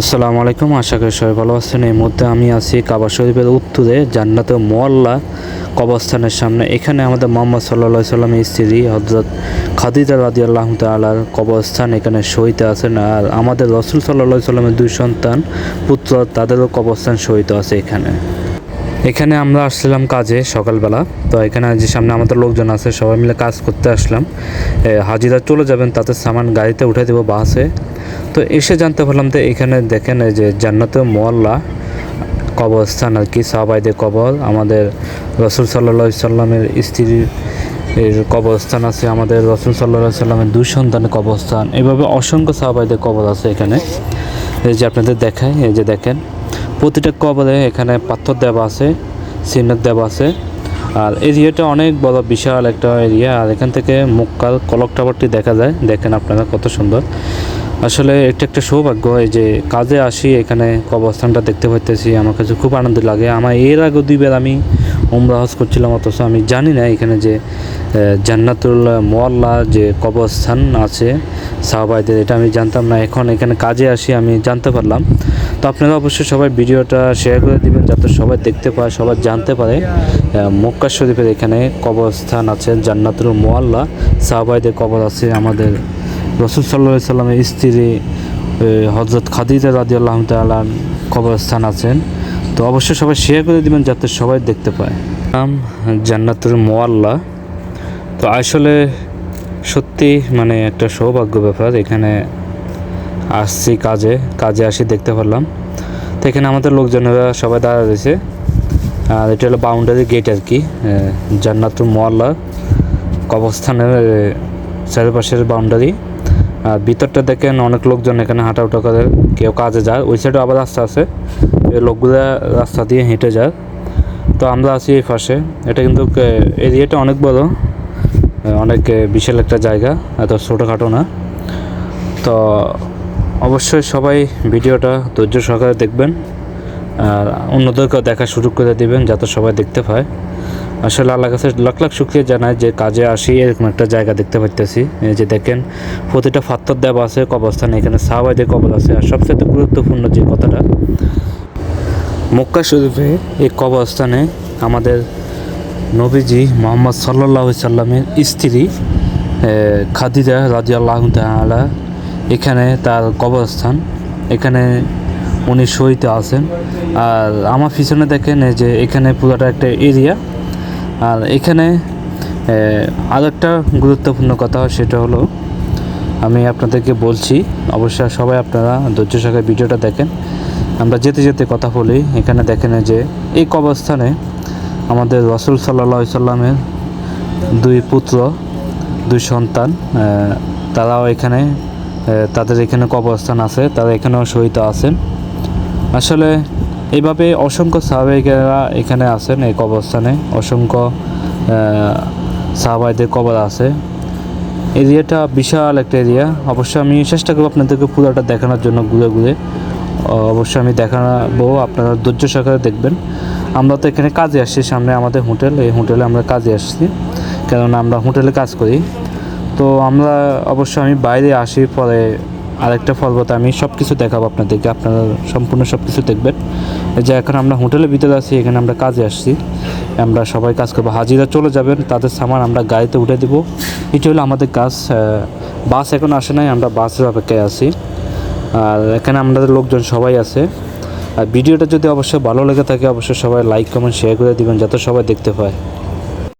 আসসালামু আলাইকুম, আশা করি সবাই ভালো আছেন। এই মুহূর্তে আমি আছি কাবা শরীফের উত্তরে জান্নাত মোয়াল্লা কবরস্থানের সামনে। এখানে আমাদের মোহাম্মদ সাল্লা সাল্লামের স্ত্রী হজরত খাদিজা রাজি আল্লাহ তালার কবরস্থান এখানে শহীদ আছেন আর আমাদের রসুল সাল্লা সাল্লামের দুই সন্তান পুত্র, তাদেরও কবরস্থান শহীদ আছে এখানে। এখানে আমরা আসছিলাম কাজে সকালবেলা। তো এখানে যে সামনে আমাদের লোকজন আছে, সবাই মিলে কাজ করতে আসলাম। হাজিরা চলে যাবেন, তাতে সামান গাড়িতে উঠে দেবো বাসে। তো এসে জানতে পারলাম যে এখানে দেখেন এই যে জান্নাতে মোয়াল্লা কবরস্থান আর কি সাহাবাইদের কবর। আমাদের রসুল সাল্লা সাল্লামের স্ত্রীর এর কবরস্থান আছে, আমাদের রসুল সাল্লা সাল্লামের দুই সন্তানের কবরস্থান। এভাবে অসংখ্য সাহাবাইদের কবর আছে এখানে। এই যে আপনাদের দেখায়, এই যে দেখেন প্রতিটা কবরে এখানে পাথর দেওয়া আছে সিমেন্ট দেওয়া আছে। আর এরিয়াটা অনেক বড়, বিশাল একটা এরিয়া। আর এখান থেকে মুক্কাল কলক টাওয়ারটি দেখা যায়। দেখেন আপনারা কত সুন্দর। আসলে এটা একটা সৌভাগ্য, এই যে কাজে আসি এখানে কবরস্থানটা দেখতে পাইতেছি। আমার কাছে খুব আনন্দ লাগে। আমার এর আগে দুইবার আমি উমরা করছিলাম, অথচ আমি জানি না এখানে যে জান্নাতুল মোয়াল্লা যে কবরস্থান আছে সাহাবাইদের, এটা আমি জানতাম না। এখন এখানে কাজে আসি, আমি জানতে পারলাম। তো আপনারা অবশ্যই সবাই ভিডিওটা শেয়ার করে দিবেন যাতে সবাই দেখতে পায়, সবাই জানতে পারে। মক্কা শরীফের এখানে কবরস্থান আছে জান্নাতুল মোয়াল্লা সাহাবাইদের কবর আছে আমাদের রসুল সাল্লাহ সাল্লামের স্ত্রী হজরত খাদিজা রাজি আল্লাহ তালার কবরস্থান আছেন। তো অবশ্যই সবাই শেয়ার করে দিবেন যাতে সবাই দেখতে পায়। নাম জান্নাতুল মোয়াল্লা তো আসলে সত্যি মানে একটা সৌভাগ্য ব্যাপার, এখানে আসছি কাজে কাজে আসি দেখতে পারলাম। তো এখানে আমাদের লোকজনেরা সবাই দাঁড়া রয়েছে। আর এটা হলো বাউন্ডারি গেট আর কি আহ, জান্নাতুল মোয়াল্লা কবরস্থানের আহ, চারিপাশের বাউন্ডারি আর ভিতরটা দেখেন অনেক লোকজন এখানে হাঁটাউটা করে কেউ কাজে যায় ওই সাইডে আবার রাস্তা আছে। লোকগুলা রাস্তা দিয়ে হেঁটে যায়। তো আমরা আছি এই পাশে। এটা কিন্তু এরিয়াটা অনেক বড় অনেক বিশাল একটা জায়গা এত ছোটোখাটো না। তো অবশ্যই সবাই ভিডিওটা ধৈর্য সহকারে দেখবেন আর অন্যদেরকেও দেখার সুযোগ করে দিবেন যাতে সবাই দেখতে পায়। আসলে আল্লাহ কাছে লাখ লাখ শুক্রিয়া জানায় যে কাজে আসি, এরকম একটা জায়গা দেখতে পাইতেছি। এই যে দেখেন, প্রতিটা ফাত্তর দেওয়া আছে, কবরস্থানে এখানে সাহাবাইদের কবর আছে, আর সবচেয়ে গুরুত্বপূর্ণ যে কথাটা, মক্কা শরীফে এই কবরস্থানে আমাদের নবীজি মোহাম্মদ সাল্লাহ সাল্লামের স্ত্রী খাদিজা রাজি আল্লাহ তালা এখানে তার কবরস্থান। এখানে উনি শহীদ আছেন। আর আমার পিছনে দেখেন যে এখানে পুরোটা একটা এরিয়া। আর এখানে আর একটা গুরুত্বপূর্ণ কথা সেটা হলো, আমি আপনাদেরকে বলছি, অবশ্যই সবাই আপনারা ধৈর্য সহকারে ভিডিওটা দেখেন। আমরা যেতে যেতে কথা বলি, এখানে দেখেন যে এই কবরস্থানে আমাদের রসুল সাল্লা সাল্লামের দুই পুত্র, দুই সন্তান তারাও এখানে তাদের এখানে কবরস্থান আছে, তারা এখানেও শহীদ আছেন। আসলে এইভাবে অসংখ্য সাহাবাহিকেরা এখানে আছেন, এই কবরস্থানে। অসংখ্য সাহাবাইদের কবর আছে। এরিয়াটা বিশাল একটা এরিয়া। অবশ্যই আমি চেষ্টা করব আপনাদেরকে পুরোটা দেখানোর জন্য ঘুরে ঘুরে। অবশ্যই আমি দেখাবো, আপনারা ধৈর্য সহকারে দেখবেন। আমরা তো এখানে কাজে আসছি সামনে আমাদের হোটেল, এই হোটেলে আমরা কাজে আসছি। কেননা আমরা হোটেলে কাজ করি। তো আমরা অবশ্য আমি বাইরে আসি, পরে আরেকটা পর্বতে আমি সব কিছু দেখাবো আপনাদেরকে, আপনারা সম্পূর্ণ সব কিছু দেখবেন যে এখন আমরা হোটেলের ভিতরে আছি, এখানে আমরা কাজে আসছি। আমরা সবাই কাজ করব। হাজিরা চলে যাবেন, তাদের সামান আমরা গাড়িতে উঠে দেবো। এটি হলো আমাদের কাজ বাস এখন আসে নাই, আমরা বাসের অপেক্ষায় আছি। আর এখানে আমাদের লোকজন সবাই আছে। আর ভিডিওটা যদি অবশ্যই ভালো লেগে থাকে অবশ্যই সবাই লাইক কমেন্ট শেয়ার করে দিবেন, যাতে সবাই দেখতে পায়।